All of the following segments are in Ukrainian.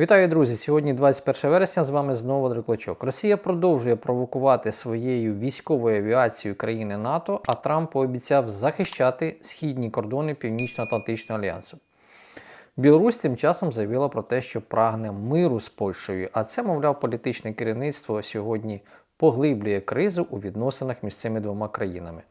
Вітаю, друзі! Сьогодні 21 вересня. З вами знову Дриклачок. Росія продовжує провокувати своєю військовою авіацією країни НАТО, а Трамп пообіцяв захищати східні кордони Північно-Атлантичного альянсу. Білорусь тим часом заявила про те, що прагне миру з Польщею, а це, мовляв, політичне керівництво сьогодні поглиблює кризу у відносинах між цими двома країнами.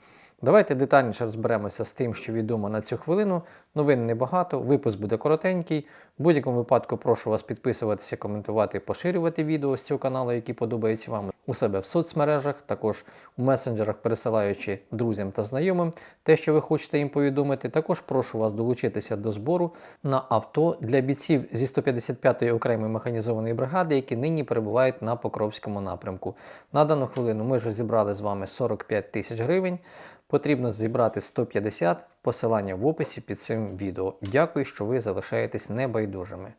Давайте детальніше розберемося з тим, що відомо на цю хвилину. Новин небагато, випуск буде коротенький. В будь-якому випадку прошу вас підписуватися, коментувати, поширювати відео з цього каналу, які подобаються вам у себе в соцмережах, також у месенджерах, пересилаючи друзям та знайомим те, що ви хочете їм повідомити. Також прошу вас долучитися до збору на авто для бійців зі 155-ї окремої механізованої бригади, які нині перебувають на Покровському напрямку. На дану хвилину ми вже зібрали з вами 45 тисяч гривень. Потрібно зібрати 150 посилання в описі під цим відео. Дякую, що ви залишаєтесь небайдужими.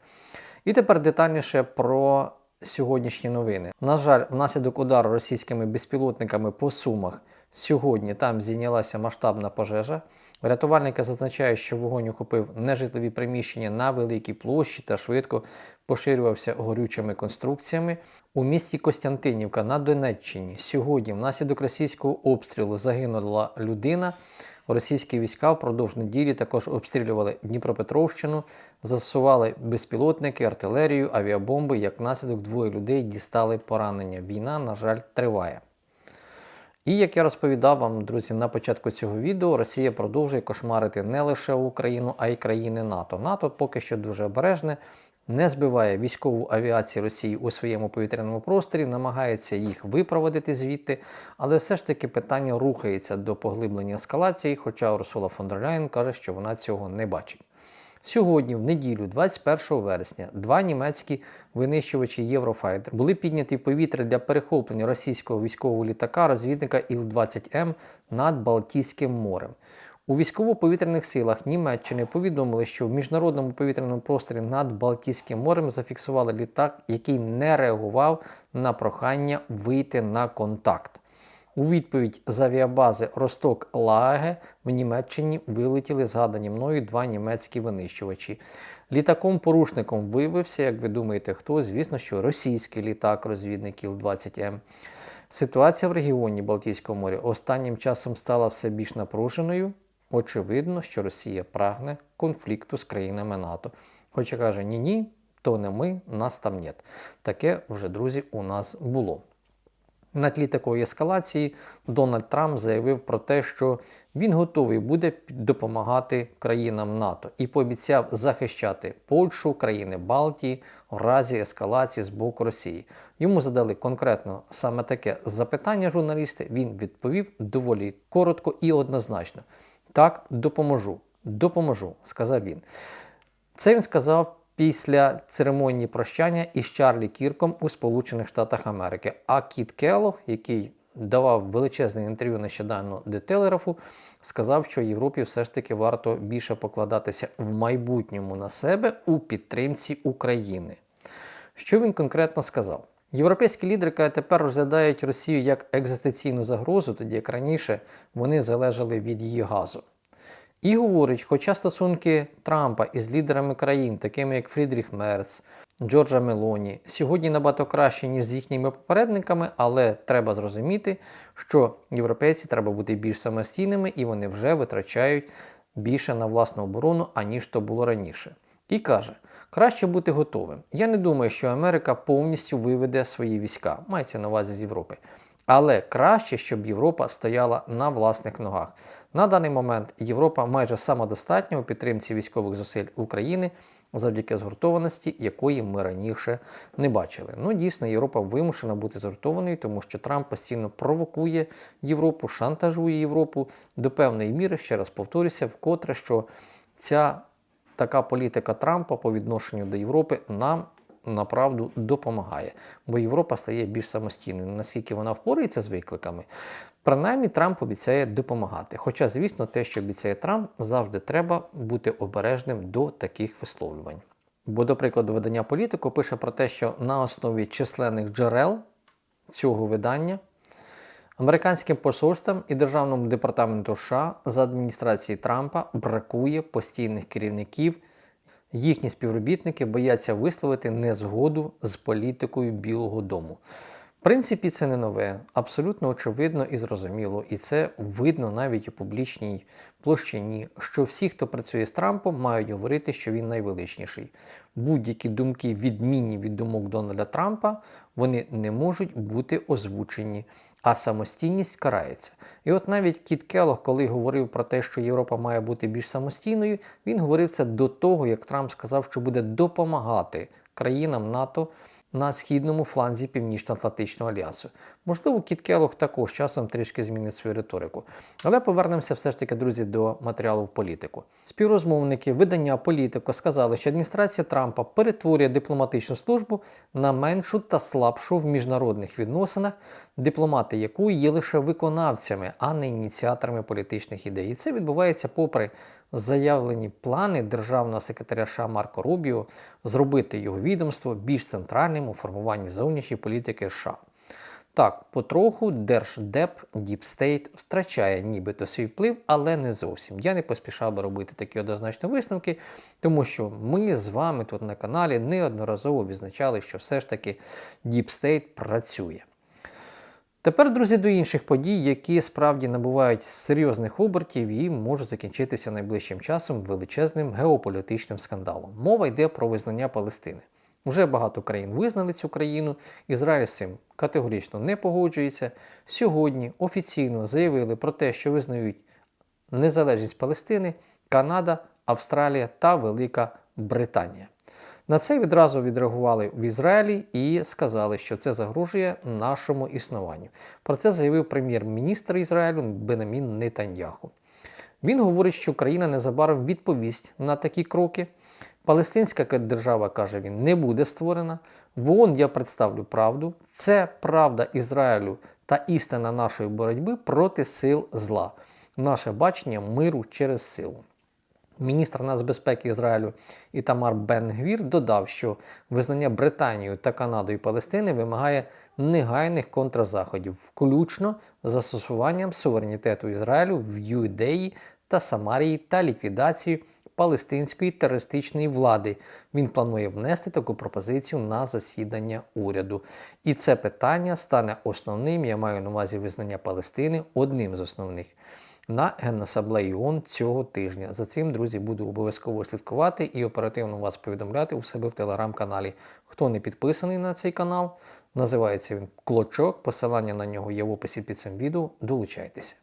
І тепер детальніше про сьогоднішні новини. На жаль, внаслідок удару російськими безпілотниками по сумах сьогодні там зійнялася масштабна пожежа. Рятувальники зазначають, що вогонь охопив нежитлові приміщення на великій площі та швидко поширювався горючими конструкціями. У місті Костянтинівка на Донеччині сьогодні внаслідок російського обстрілу загинула людина. Російські війська впродовж неділі також обстрілювали Дніпропетровщину, застосували безпілотники, артилерію, авіабомби. Як наслідок двоє людей дістали поранення. Війна, на жаль, триває. І як я розповідав вам, друзі, на початку цього відео, Росія продовжує кошмарити не лише Україну, а й країни НАТО. НАТО поки що дуже обережне, не збиває військову авіацію Росії у своєму повітряному просторі, намагається їх випроводити звідти, але все ж таки питання рухається до поглиблення ескалації, хоча Урсула фон дер Ляєн каже, що вона цього не бачить. Сьогодні, в неділю, 21 вересня, два німецькі винищувачі Єврофайтер були підняті в повітря для перехоплення російського військового літака розвідника Іл-20М над Балтійським морем. У військово-повітряних силах Німеччини повідомили, що в міжнародному повітряному просторі над Балтійським морем зафіксували літак, який не реагував на прохання вийти на контакт. У відповідь з авіабази Росток Лаге в Німеччині вилетіли згадані мною два німецькі винищувачі. Літаком-порушником виявився, як ви думаєте, хто? Звісно, що російський літак-розвідник Іл-20М. Ситуація в регіоні Балтійського моря останнім часом стала все більш напруженою. Очевидно, що Росія прагне конфлікту з країнами НАТО. Хоча каже, ні-ні, то не ми, нас там нет. Таке вже, друзі, у нас було. На тлі такої ескалації Дональд Трамп заявив про те, що він готовий буде допомагати країнам НАТО і пообіцяв захищати Польщу, країни Балтії в разі ескалації з боку Росії. Йому задали конкретно саме таке запитання журналісти. Він відповів доволі коротко і однозначно. Так, допоможу, допоможу, сказав він. Це він сказав після церемонії прощання із Чарлі Кірком у Сполучених Штатах Америки. А Кіт Келлог, який давав величезне інтерв'ю нещодавно де Телеграфу, сказав, що Європі все ж таки варто більше покладатися в майбутньому на себе у підтримці України. Що він конкретно сказав? Європейські лідери тепер розглядають Росію як екзистенційну загрозу, тоді як раніше вони залежали від її газу. І говорить, хоча стосунки Трампа із лідерами країн, такими як Фрідріх Мерц, Джорджа Мелоні, сьогодні набагато краще, ніж з їхніми попередниками, але треба зрозуміти, що європейці треба бути більш самостійними і вони вже витрачають більше на власну оборону, аніж то було раніше. І каже, краще бути готовим. Я не думаю, що Америка повністю виведе свої війська, мається на увазі з Європи. Але краще, щоб Європа стояла на власних ногах. На даний момент Європа майже самодостатня у підтримці військових зусиль України завдяки згуртованості, якої ми раніше не бачили. Ну, дійсно, Європа вимушена бути згуртованою, тому що Трамп постійно провокує Європу, шантажує Європу до певної міри. Ще раз повторюся, вкотре що ця така політика Трампа по відношенню до Європи нам направду допомагає, бо Європа стає більш самостійною. Наскільки вона впорається з викликами, принаймні Трамп обіцяє допомагати. Хоча, звісно, те, що обіцяє Трамп, завжди треба бути обережним до таких висловлювань. Бо, до прикладу, видання політику пише про те, що на основі численних джерел цього видання американським посольствам і Державному департаменту США за адміністрації Трампа бракує постійних керівників Їхні співробітники бояться висловити незгоду з політикою Білого Дому. В принципі, це не нове, абсолютно очевидно і зрозуміло, і це видно навіть у публічній площині, що всі, хто працює з Трампом, мають говорити, що він найвеличніший. Будь-які думки, відмінні від думок Дональда Трампа, вони не можуть бути озвучені, а самостійність карається. І от навіть Кіт Келлог, коли говорив про те, що Європа має бути більш самостійною, він говорив це до того, як Трамп сказав, що буде допомагати країнам НАТО на східному фланзі Північно-Атлантичного альянсу. Можливо, Кіт Келлог також часом трішки змінить свою риторику. Але повернемося все ж таки, друзі, до матеріалу в політику. Співрозмовники видання політико сказали, що адміністрація Трампа перетворює дипломатичну службу на меншу та слабшу в міжнародних відносинах, дипломати якої є лише виконавцями, а не ініціаторами політичних ідей. І це відбувається попри заявлені плани державного секретаря США Марко Рубіо зробити його відомство більш центральним у формуванні зовнішньої політики США. Так, потроху Держдеп Діпстейт втрачає нібито свій вплив, але не зовсім. Я не поспішав би робити такі однозначні висновки, тому що ми з вами тут на каналі неодноразово відзначали, що все ж таки Діпстейт працює. Тепер, друзі, до інших подій, які справді набувають серйозних обертів і можуть закінчитися найближчим часом величезним геополітичним скандалом. Мова йде про визнання Палестини. Вже багато країн визнали цю країну. Ізраїль з цим категорично не погоджується. Сьогодні офіційно заявили про те, що визнають незалежність Палестини, Канада, Австралія та Велика Британія. На це відразу відреагували в Ізраїлі і сказали, що це загрожує нашому існуванню. Про це заявив прем'єр-міністр Ізраїлю Бенамін Нетаньяху. Він говорить, що країна незабаром відповість на такі кроки. Палестинська держава, каже він, не буде створена. В ООН я представлю правду. Це правда Ізраїлю та істина нашої боротьби проти сил зла. Наше бачення миру через силу. Міністр нацбезпеки Ізраїлю Ітамар Бен-Гвір додав, що визнання Британією та Канадою Палестини вимагає негайних контрзаходів, включно застосуванням суверенітету Ізраїлю в Юдеї та Самарії та ліквідацію палестинської терористичної влади. Він планує внести таку пропозицію на засідання уряду. І це питання стане основним. Я маю на увазі визнання Палестини одним з основних на Генасаблеї ООН цього тижня. За цим, друзі, буду обов'язково слідкувати і оперативно вас повідомляти у себе в телеграм-каналі. Хто не підписаний на цей канал, називається він Клочок. Посилання на нього є в описі під цим відео. Долучайтеся.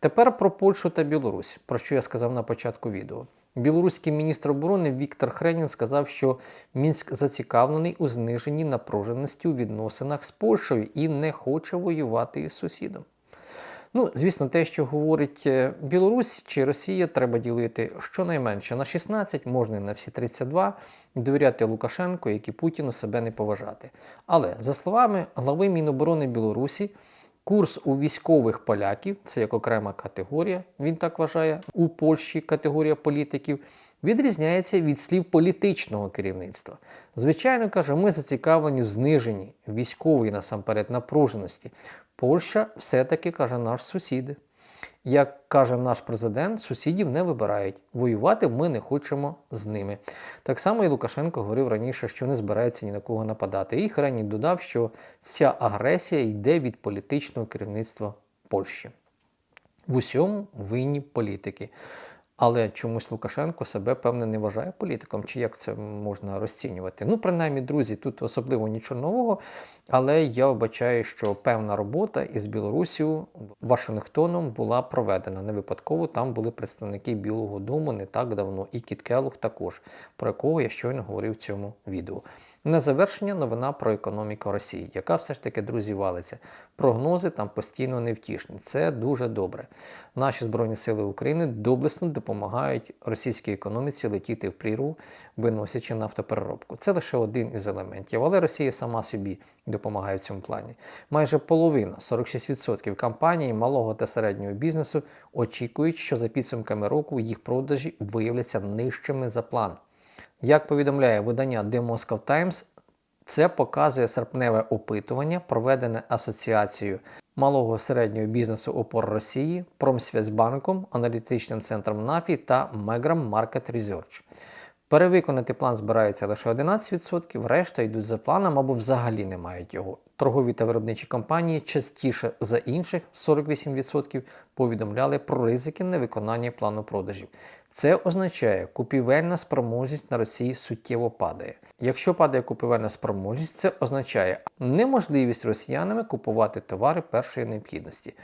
Тепер про Польщу та Білорусь, про що я сказав на початку відео. Білоруський міністр оборони Віктор Хренін сказав, що Мінськ зацікавлений у зниженні напруженості у відносинах з Польщею і не хоче воювати із сусідом. Ну, звісно, те, що говорить е, Білорусь чи Росія, треба ділити щонайменше на 16, можна і на всі 32, довіряти Лукашенку, як і Путіну себе не поважати. Але за словами глави Міноборони Білорусі, курс у військових поляків, це як окрема категорія, він так вважає, у Польщі категорія політиків. Відрізняється від слів політичного керівництва. Звичайно, каже, ми зацікавлені в зниженні військової насамперед напруженості, Польща все-таки каже наш сусіди. Як каже наш президент, сусідів не вибирають. Воювати ми не хочемо з ними. Так само і Лукашенко говорив раніше, що не збирається ні на кого нападати. І Хрені додав, що вся агресія йде від політичного керівництва Польщі. В усьому винні політики. Але чомусь Лукашенко себе, певне, не вважає політиком, чи як це можна розцінювати. Ну, принаймні, друзі, тут особливо нічого нового, але я вбачаю, що певна робота із Білорусію Вашингтоном була проведена. Не випадково там були представники Білого Дому не так давно, і Кіт Келлог також, про якого я щойно говорив в цьому відео. На завершення новина про економіку Росії, яка все ж таки, друзі, валиться. Прогнози там постійно невтішні. Це дуже добре. Наші Збройні Сили України доблесно допомагають російській економіці летіти в прірву, виносячи нафтопереробку. Це лише один із елементів, але Росія сама собі допомагає в цьому плані. Майже половина, 46% компаній малого та середнього бізнесу очікують, що за підсумками року їх продажі виявляться нижчими за план. Як повідомляє видання The Moscow Times, це показує серпневе опитування, проведене Асоціацією малого середнього бізнесу опор Росії, Промсвязьбанком, аналітичним центром НАФІ та Megram Market Research. Перевиконати план збирається лише 11%, решта йдуть за планом або взагалі не мають його. Торгові та виробничі компанії частіше за інших 48% повідомляли про ризики невиконання плану продажів. Це означає, купівельна спроможність на Росії суттєво падає. Якщо падає купівельна спроможність, це означає неможливість росіянами купувати товари першої необхідності.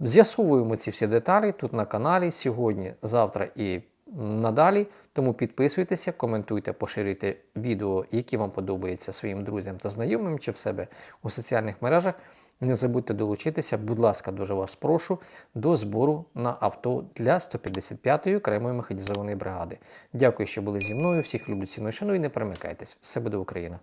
З'ясовуємо ці всі деталі тут на каналі сьогодні, завтра і надалі. Тому підписуйтеся, коментуйте, поширюйте відео, які вам подобаються своїм друзям та знайомим чи в себе у соціальних мережах. Не забудьте долучитися, будь ласка, дуже вас прошу, до збору на авто для 155-ї окремої механізованої бригади. Дякую, що були зі мною. Всіх люблю ціную шану і не перемикайтесь. Все буде Україна!